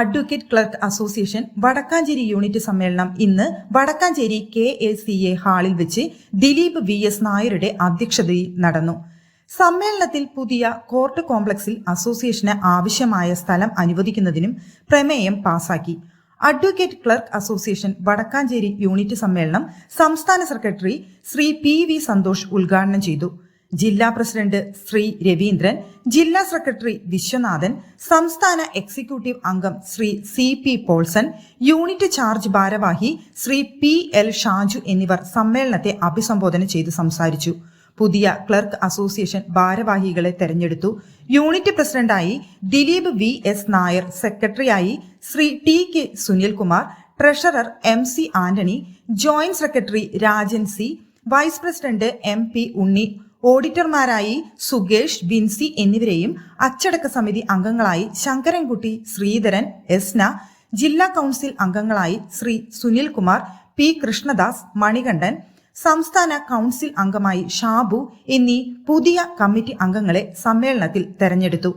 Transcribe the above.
Advocate clerk association Vadakkanchery unit സമ്മേളനം ഇന്ന് Vadakkanchery K A C A ഹാളിൽ വെച്ച് ദിലീപ് വി എസ് നായരുടെ അധ്യക്ഷതയിൽ നടന്നു. സമ്മേളനത്തിൽ പുതിയ കോർട്ട് കോംപ്ലക്സിൽ അസോസിയേഷന് ആവശ്യമായ സ്ഥലം അനുവദിക്കുന്നതിനും പ്രമേയം പാസാക്കി. Advocate clerk association Vadakkanchery unit സമ്മേളനം സംസ്ഥാന secretary Shri P V Santhosh ഉദ്ഘാടനം ചെയ്തു. ജില്ലാ പ്രസിഡന്റ് ശ്രീ രവീന്ദ്രൻ ജില്ലാ സെക്രട്ടറി വിശ്വനാഥൻ സംസ്ഥാന എക്സിക്യൂട്ടീവ് അംഗം Shri C P Paulson unit charge ഭാരവാഹി ശ്രീ പി എൽ ഷാജു എന്നിവർ സമ്മേളനത്തെ അഭിസംബോധന ചെയ്ത് സംസാരിച്ചു. പുതിയ ക്ലർക്ക് അസോസിയേഷൻ ഭാരവാഹികളെ തെരഞ്ഞെടുത്തു. യൂണിറ്റ് പ്രസിഡന്റായി ദിലീപ് വി എസ് നായർ സെക്രട്ടറിയായി Shri T K Sunilkumar treasurer M C Antony joint secretary Rajan C vice president M P Unni ഓഡിറ്റർമാരായി സുഗേഷ് ബിൻസി എന്നിവരെയും അച്ചടക്ക സമിതി അംഗങ്ങളായി ശങ്കരൻകുട്ടി ശ്രീധരൻ എസ്ന ജില്ലാ കൗൺസിൽ അംഗങ്ങളായി ശ്രീ സുനിൽകുമാർ പി കൃഷ്ണദാസ് മണികണ്ഠൻ സംസ്ഥാന കൗൺസിൽ അംഗമായി ഷാബു എന്നീ പുതിയ കമ്മിറ്റി അംഗങ്ങളെ സമ്മേളനത്തിൽ തെരഞ്ഞെടുത്തു.